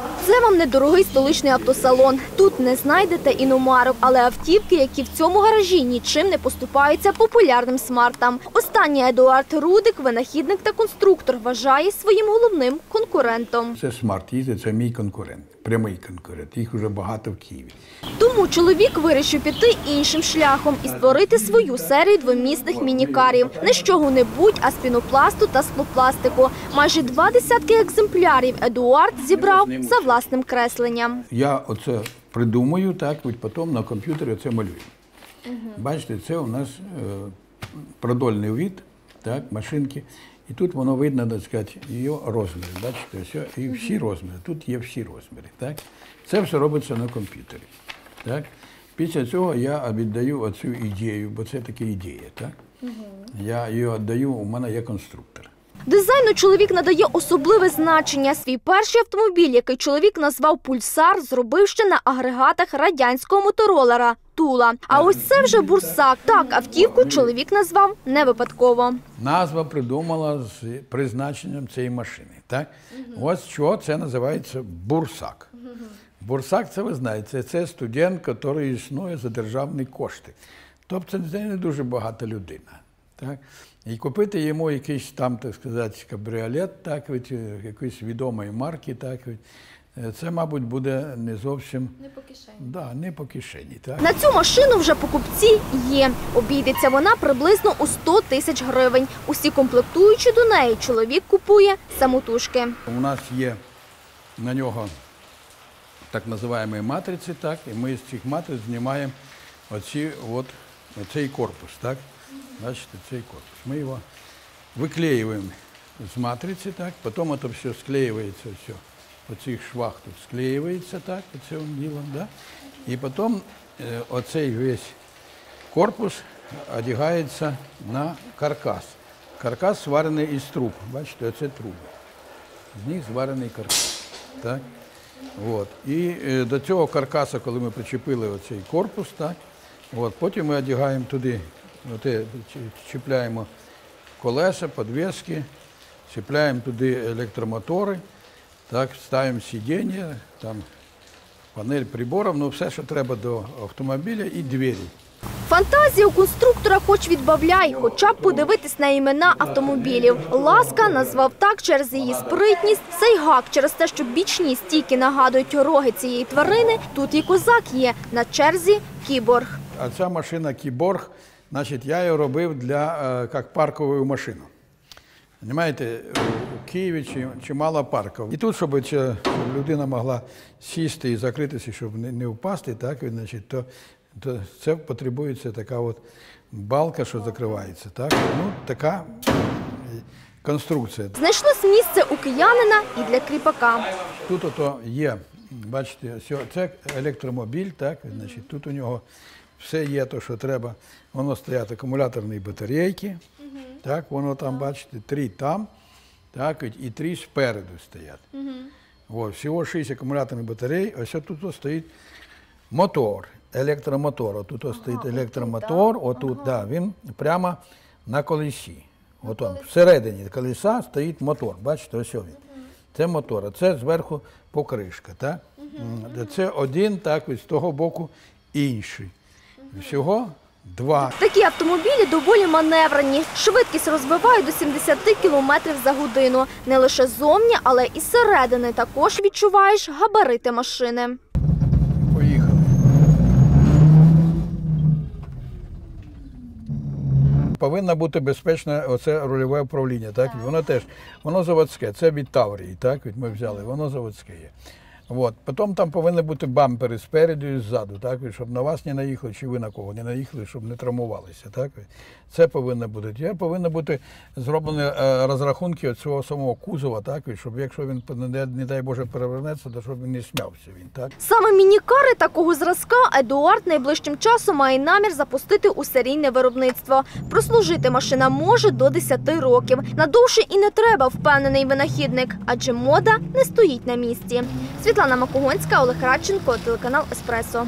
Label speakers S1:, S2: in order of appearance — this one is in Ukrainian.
S1: one. Це вам недорогий столичний автосалон. Тут не знайдете іномарок, але автівки, які в цьому гаражі нічим не поступаються популярним смартам. Останній Едуард Рудик, винахідник та конструктор, вважає своїм головним конкурентом.
S2: Це смарт їзди, це мій конкурент, прямий конкурент. Їх вже багато в Києві.
S1: Тому чоловік вирішив піти іншим шляхом і створити свою серію двомісних мінікарів. Не з чого-небудь, а з пінопласту та склопластику. Майже два десятки екземплярів Едуард зібрав за власним кресленням.
S2: Я оце придумаю, так, от потім на комп'ютері це малюю. Бачите, це у нас е, продольний вид, так, машинки. І тут воно видно, так сказати, її розміри. Бачите, все, і всі розміри. Тут є всі розміри. Так? Це все робиться на комп'ютері. Так? Після цього я віддаю оцю ідею, бо це таки ідея. Так? Я її віддаю, у мене є конструктор.
S1: Дизайну чоловік надає особливе значення. Свій перший автомобіль, який чоловік назвав Пульсар, зробив ще на агрегатах радянського моторолера Тула. А ось це вже бурсак. Так, автівку чоловік назвав не випадково.
S2: Назва придумала з призначенням цієї машини. Так? Ось що це називається бурсак. Бурсак, це ви знаєте, це студент, який існує за державні кошти. Тобто це не дуже багата людина. Так? І купити йому якийсь там, так сказати, кабріолет, так, від, якоїсь відомої марки, так, від, е, це, мабуть, буде не зовсім не по кишені. Да, не по кишені так?
S1: На цю машину вже покупці є. Обійдеться вона приблизно у 100 тисяч гривень. Усі комплектуючі до неї чоловік купує самотужки.
S2: У нас є на нього так називаємо матриці, так, і ми з цих матриць знімаємо оці, от, оцей корпус. Так? Бачите, цей корпус. Ми його виклеюємо з матриці, так, потім це все склеюється, все. По цих швах тут склеюється так, оцим ділом, да? і потім е, оцей весь корпус одягається на каркас. Каркас сварений із труб. Бачите, оце труби. З них зварений каркас. Так? От. І е, до цього каркаса, коли ми причепили оцей корпус, так? От. потім ми одягаємо туди, оте, чіпляємо колеса, підвіски, чіпляємо туди електромотори, так, ставимо сидіння, там, панель приборів, ну все, що треба до автомобіля, і двері.
S1: Фантазія у конструктора хоч відбавляй, хоча б подивитись на імена автомобілів. Ласка назвав так через її спритність, Сайгак через те, що бічні стійки нагадують роги цієї тварини. Тут і козак є на черзі кіборг.
S2: А ця машина Кіборг, значить, я її робив для е, як паркову машину. Понимаєте, у Києві чимало парків. І тут, щоб, людина могла сісти і закритися, щоб не, впасти, так, значить, то, то це потребується така от балка, що закривається. Так? Ну, така конструкція.
S1: Знайшлось місце у киянина і для кріпака.
S2: Тут ото є, бачите, це електромобіль, так, значить, тут у нього все є, то, що треба. Воно стоять акумуляторні батарейки, так, воно там, бачите, три там, так, і три спереду стоять. От, всього шість акумуляторних батарей, ось тут стоїть мотор, електромотор. Отут ось стоїть електромотор, отут, да, він прямо на колесі. От он, всередині колеса стоїть мотор. Бачите, ось він. Це мотор, а це зверху покришка. Так? Це один, так, з того боку інший. Всього два.
S1: Такі автомобілі доволі маневрені. Швидкість розвивають до 70 км за годину. Не лише зовні, але і зсередини також відчуваєш габарити машини.
S2: Поїхали. Повинно бути безпечне оце рульове управління. Так? Воно теж воно заводське, це від Таврії, так? Ми взяли, воно заводське є. От. Потім там повинні бути бампери спереду і ззаду, так? щоб на вас не наїхали, чи ви на кого не наїхали, щоб не травмувалися. Так? Це повинно бути. Я повинні бути зроблені е, розрахунки цього самого кузова, так? щоб якщо він, не, дай Боже, перевернеться, то щоб він не смявся. Він, так?
S1: Саме мінікари такого зразка Едуард найближчим часом має намір запустити у серійне виробництво. Прослужити машина може до 10 років. Надовше і не треба, впевнений винахідник, адже мода не стоїть на місці. Світлана Макогонська, Олег Радченко, телеканал Еспресо.